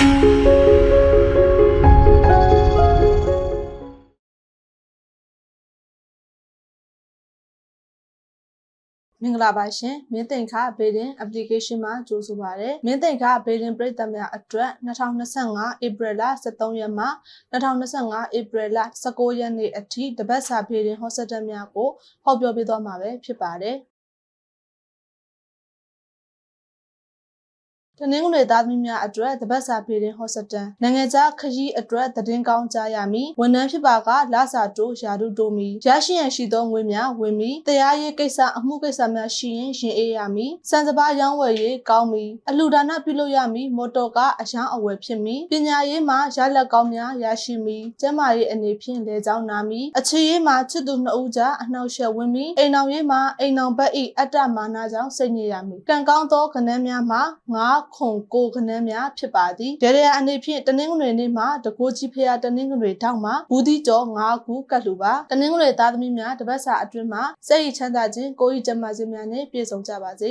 မင်္ဂလာပါရှင်မင်းသိင်္ခါဘေဒင် application မှာကြိုဆိုပါရစေမင်းသိင်္ခါဘေဒင်ပြည်သက်များအတွက်2025 April လ23ရက်မှ2025 April လ19ရက်နေ့အထိတပတ်စာဘေဒင် hospital များကိုဟောပြောပေးသွားမှာပဲဖြစ်ပါတယ် တနင်္ဂနွေသားသမီးများအတွက်တပတ်စာဖေးတဲ့ဟော့စတန်နိုင်ငံခြားခရီးအတွက်သတင်းကောင်းကြားရမည်ဝန်ထမ်းဖြစ်ပါကလစာတိုးယာတုတိုးမီရရှိရန်ရှိသောငွေများဝင်မီတရားရေးကိစ္စအမှုကိစ္စများရှိရင်ရင်အေးရမည်စံစပါးရောင်းဝယ်ရေးကောင်းမီအလှူဒါနပြုလုပ်ရမည်မော်တော်ကားအယောင်အဝယ်ဖြစ်မီပညာရေးမှာရလက်ကောင်းများရရှိမီကျန်းမာရေးအနေဖြင့်လေကြောင်းနာမီအခြေရေးမှာချစ်သူနှစ်ဦးကြားအနှောက်အယှက်ဝင်မီအိမ်အောင်ရေးမှာအိမ်အောင်ဘက်၏အတ္တမာနကြောင့်စိတ်ညစ်ရမည်ကံကောင်းသောကဏ္ဍများမှာငါးခွန်ကိုခနန်းများဖြစ်ပါသည်ဒေရယာအနေဖြင့်တနင်္ဂနွေနေ့မှာတကိုးကြီးဖျားတနင်္ဂနွေတောက်မှာဘူးဒီကျော်၅ခုကတ်လူပါတနင်္ဂနွေသားသမီးများတပတ်စာအတွင်းမှာစိတ်ရချမ်းသာခြင်းကိုယ်ဤကျန်းမာခြင်းများနဲ့ပြည့်စုံကြပါစေ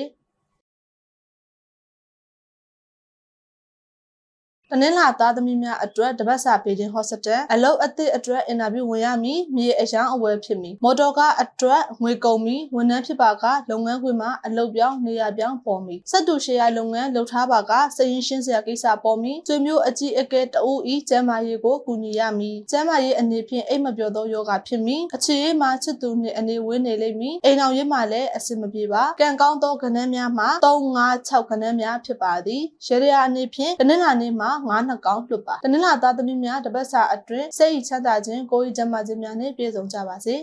တနင်္လာသားသမီးများအတွက်တပတ်စာပေခြင်းဟော့စတယ်အလုပ်အသစ်အတွက်အင်တာဗျူးဝင်ရမည်မြေအယောင်အဝယ်ဖြစ်မည်မော်တော်ကားအတွက်ငွေကုန်မည်ဝန်ထမ်းဖြစ်ပါကလုပ်ငန်းခွင်မှာအလုပ်ပြောင်းနေရာပြောင်းပေါ်မည်စက်တူရှယ်ယာလုပ်ငန်းလုပ်ထားပါကစရင်ရှင်းစရာကိစ္စပေါ်မည်ကျွေမျိုးအကြီးအကဲတအူးဤကျန်းမာရေးကိုကူညီရမည်ကျန်းမာရေးအနေဖြင့်အိတ်မပြောသောယောဂဖြစ်မည်အခြေရေးမှာချစ်သူနှင့်အနေဝင်းနေလိမ့်မည်အိမ်အောင်ရေးမှာလည်းအဆင်မပြေပါကံကောင်းသောကဏ္ဍများမှာ3 5 6ကဏ္ဍများဖြစ်ပါသည်ရေရယာအနေဖြင့်တနင်္လာနေ့မှာငါးနှစ်ကောင်းလွတ်ပါတနင်္လာသားသမီးများတပတ်စာအတွင်းစိတ်ဤချမ်းသာခြင်းကိုယ်ဤကျန်းမာခြင်းများနဲ့ပြည့်စုံကြပါစေ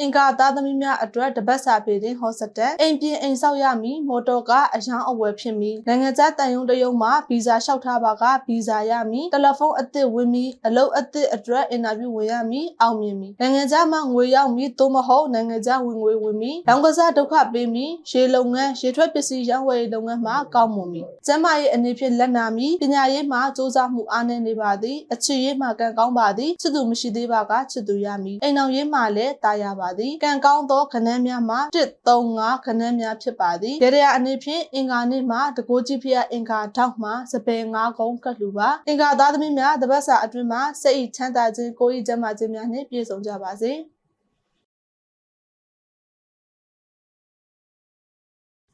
အင်္ဂါသားသမီးများအတွက်တပတ်စာပေတင်ဟောစတက်အိမ်ပြင်အိမ်ဆောက်ရမည်မော်တော်ကားအယောင်အဝယ်ဖြစ်မည်နိုင်ငံခြားတန်ယုံတယုံမှာဗီဇာလျှောက်ထားပါကဗီဇာရမည်တယ်လီဖုန်းအသစ်ဝင်မည်အလုပ်အသစ်အတွက်အင်တာဗျူးဝင်ရမည်အောင်မြင်မည်နိုင်ငံခြားမှာငွေရောက်မည်သို့မဟုတ်နိုင်ငံခြားဝင်ငွေဝင်မည်ရောင်းကစားဒုက္ခပေးမည်ရေလုပ်ငန်းရေထွက်ပစ္စည်းရောင်းဝယ်ရေးလုပ်ငန်းမှာကောင်းမွန်မည်ကျန်းမာရေးအနေဖြင့်လက်နာမည်ပညာရေးမှာစ조사မှုအားနည်းနေပါသည်အခြေရေးမှာကံကောင်းပါသည်ချစ်သူမရှိသေးပါကချစ်သူရမည်အိမ်အောင်ရေးမှာလည်းတာယာပါသည်ကံကောင်းသောခဏန်းများမှာ135ခဏန်းများဖြစ်ပါသည်ဒေရယာအနေဖြင့်အင်္ဂါနေ့မှာတကိုးကြီးဖျားအင်္ဂါထောက်မှာစပယ်9ကုန်းကတ်လူပါအင်္ဂါသားသမီးများတပတ်စာအတွင်းမှာစိတ်ဤချမ်းသာခြင်းကိုယ်ဤကျန်းမာခြင်းများနှင့်ပြည့်စုံကြပါစေ။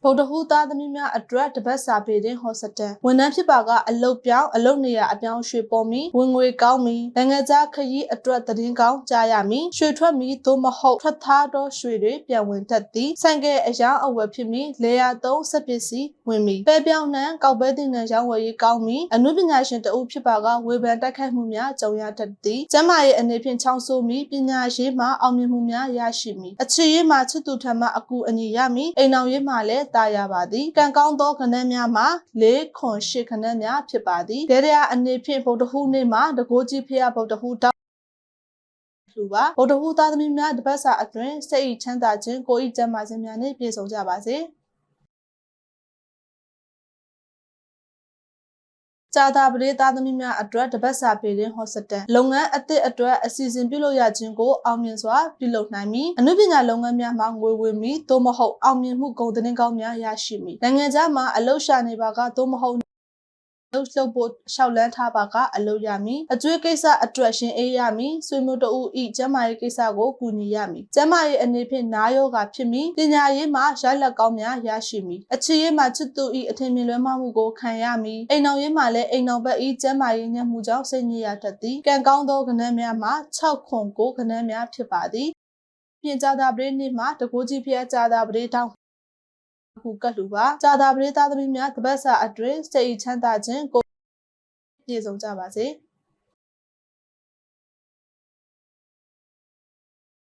ဗုဒ္ဓဟူသားသမီးများအတွက်တပတ်စာပေတင်ဟောစတန်ဝန်ထမ်းဖြစ်ပါကအလုတ်ပြောင်းအလုတ်နေရအပြောင်းရွှေပေါ်မီဝင်ငွေကောင်းမီနိုင်ငံခြားခရီးအတွက်သတင်းကောင်းကြားရမည်ရွှေထွက်မီသို့မဟုတ်ထွက်သားသောရွှေတွေပြန်ဝင်တတ်သည်ဆိုင်ကယ်အယောင်အဝယ်ဖြစ်မီလေယာသုံးစက်ပစ္စည်းဝင်မီပဲပြောင်းနှံကောက်ပဲတင်နှံရောင်းဝယ်ရေးကောင်းမီအမှုပညာရှင်တအုပ်ဖြစ်ပါကဝေဖန်တိုက်ခိုက်မှုများကြုံရတတ်သည်ကျမ်းမာရေးအနေဖြင့်ချောင်းဆိုးမီပညာရေးမှာအောင်မြင်မှုများရရှိမီအခြေရေးမှာချစ်သူထံမှအကူအညီရမီအိမ်အောင်ရေးမှာလည်းတာယာပါသည်ကံကောင်းသောခဏန်းများမှာ၄ခွန်၈ခဏန်းများဖြစ်ပါသည်ဒေရယာအနေဖြင့်ဗုဒ္ဓဟူးနေ့မှာတကိုးကြီးဖျားဗုဒ္ဓဟူးတောက်လူပါဗုဒ္ဓဟူးသားသမီးများတပတ်စာအတွင်းစိတ်ဤချမ်းသာခြင်းကိုယ်ဤကျန်းမာခြင်းများနှင့်ပြည့်စုံကြပါစေ။ ကြာတာပရိသတ်သမီးများအတွက်တပတ်စာပေတင်ဟော့စတန်လုပ်ငန်းအသစ်အတွက်အစီအစဉ်ပြုလုပ်ရခြင်းကိုအောင်မြင်စွာပြုလုပ်နိုင်မည်အနုပညာလုပ်ငန်းများမှာငွေဝင်မည်သို့မဟုတ်အောင်မြင်မှုဂုဏ်သတင်းကောင်းများရရှိမည်နိုင်ငံခြားမှာအလုပ်ရှာနေပါကသို့မဟုတ် လှုပ်လှုပ်ဖို့ရှောက်လန်းထားပါကအလုပ်ရမည်အကျွေးကိစ္စအတွက်ရှင်အေးရမည်ဆွေမျိုးတို့ဤကျမ်းမာရေးကိစ္စကိုကူညီရမည်ကျမ်းမာရေးအနေဖြင့်နားယောဂါဖြစ်မည်ပညာရေးမှာရလက်ကောင်းများရရှိမည်အခြေရေးမှာချစ်သူဤအထင်မြင်လွဲမှားမှုကိုခံရမည်အိမ်တော်ရေးမှာလည်းအိမ်တော်ဘက်ဤကျမ်းမာရေးညှက်မှုကြောင့်စိတ်ညစ်ရတတ်သည်ကံကောင်းသောကဏ္ဍများမှာ6ခွန်9ကဏ္ဍများဖြစ်ပါသည်ပြင်ကြတာပရိနေ့မှာတကိုးကြီးဖျက်ကြတာပရိတောင်း ခုကတ်လူပါကြာတာပရိသသမီးများတပတ်စာအတွင်းစိတ်ချမ်းသာခြင်းကိုပြည့်စုံကြပါစေ။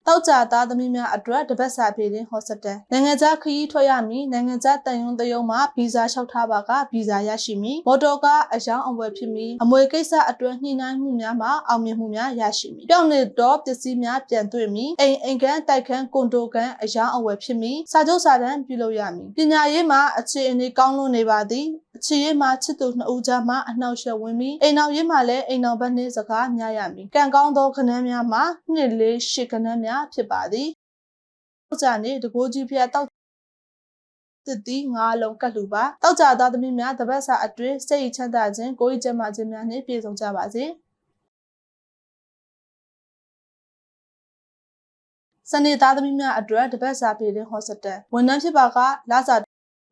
တောက်ကြသားသမီးများအတွက်တပတ်စာပြေးတင်ဟော့စတန်နိုင်ငံခြားခရီးထွက်ရမည်နိုင်ငံခြားတန်ယုံတယုံမှာဗီဇာလျှောက်ထားပါကဗီဇာရရှိမည်မော်တော်ကားအယောင်အဝယ်ဖြစ်မည်အမွေကိစ္စအတွက်ညှိနှိုင်းမှုများမှာအောင်မြင်မှုများရရှိမည်ပြောင်းနေတော့ပစ္စည်းများပြန်တွေ့မည်အိမ်အိမ်ကန်တိုက်ခန်းကွန်ဒိုကန်အယောင်အဝယ်ဖြစ်မည်စာချုပ်စာတမ်းပြုလုပ်ရမည်ပညာရေးမှာအခြေအနေကောင်းလွန်နေပါသည် အခြေရေးမှာချစ်သူနှစ်ဦးကြားမှာအနှောက်အယှက်ဝင်ပြီးအိမ်အောင်ရေးမှာလည်းအိမ်အောင်ဘက်နှင်းစကားများရမည်ကံကောင်းသောခဏန်းများမှာနှစ်လေးရှစ်ခဏန်းများဖြစ်ပါသည်။ကြောင့်နေတကိုးကြီးဖျက်တောက်တစ်သီးငါးလုံးကတ်လူပါတောက်ကြသားသမီးများတပတ်စာအတွင်းစိတ်ချမ်းသာခြင်းကိုယ်ကျန်းမာခြင်းများနှင့်ပြည့်စုံကြပါစေစနေသားသမီးများအတွက်တပတ်စာပြည်တွင်ဟောစတန်ဝန်ထမ်းဖြစ်ပါကလစာ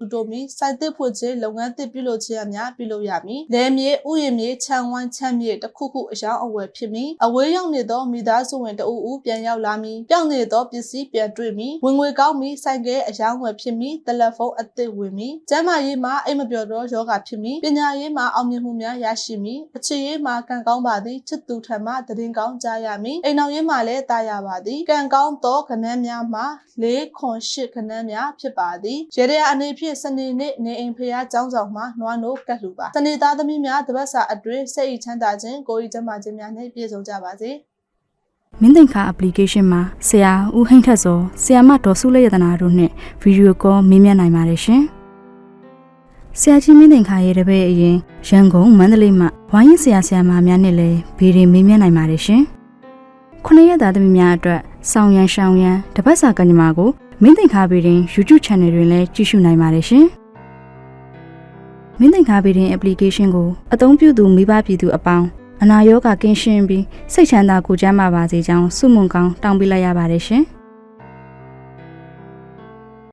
တူတိုမီစိုက်တစ်ဖွင့်ခြင်းလုပ်ငန်းတစ်ပြုလုပ်ခြင်းအများပြုလုပ်ရမည်။လယ်မြေဥယျာဉ်မြေခြံဝန်းခြံမြေတစ်ခုခုအယောင်းအဝယ်ဖြစ်မည်။အဝေးရောက်နေသောမိသားစုဝင်တအူးဦးပြန်ရောက်လာမည်။ပြောင်းနေသောပစ္စည်းပြန်တွေ့မည်။ဝင်ငွေကောင်းမည်။ဆိုင်ကဲအယောင်းဝယ်ဖြစ်မည်။တယ်လီဖုန်းအသစ်ဝင်မည်။ကျန်းမာရေးမှာအိမ်မပျော်သောယောဂဖြစ်မည်။ပညာရေးမှာအောင်မြင်မှုများရရှိမည်။အခြေရေးမှာကံကောင်းပါသည်။ချစ်သူထံမှသတင်းကောင်းကြားရမည်။အိမ်တော်ရေးမှာလည်းတာယာပါသည်။ကံကောင်းသောခဏန်းများမှာ၄ခွန်၈ခဏန်းများဖြစ်ပါသည်။ရေရရအနေဖြင့်စနေနေ့နေအိမ်ဖျားကျောင်းဆောင်မှာနွားနို့ကတ်လူပါ။စနေသားသမီးများတပတ်စာအတွင်းစိတ်ချမ်းသာခြင်းကိုယ်ဤကျန်းမာခြင်းများနှင့်ပြည့်စုံကြပါစေ။မင်းသင်္ခါ application မှာဆရာဦးဟိန်းထက်စောဆရာမဒေါ်စုလေးရတနာတို့နဲ့ဗီဒီယိုကောမေးမြန်းနိုင်ပါတယ်ရှင်။ဆရာကြီးမင်းသင်္ခါရဲ့တပည့်အရင်ရန်ကုန်မန္တလေးမှာဝိုင်းရင်ဆရာဆရာမများနဲ့လည်းဗီဒီမေးမြန်းနိုင်ပါတယ်ရှင်။ခုနှစ်ရက်သားသမီးများအတွက်ဆောင်းရန်ရှောင်းရန်တပတ်စာကညမာကို မင်းသင်္ခါဗီဒီ YouTube Channel တွင်လည်းကြည့်ရှုနိုင်ပါတယ်ရှင်။မင်းသင်္ခါဗီဒီ application ကိုအသုံးပြုသူမိဘပြည်သူအပေါင်းအနာရောဂါကင်းရှင်းပြီးစိတ်ချမ်းသာကိုယ်ကျန်းမာပါစေကြောင်းဆုမွန်ကောင်းတောင်းပေးလိုက်ရပါတယ်ရှင်။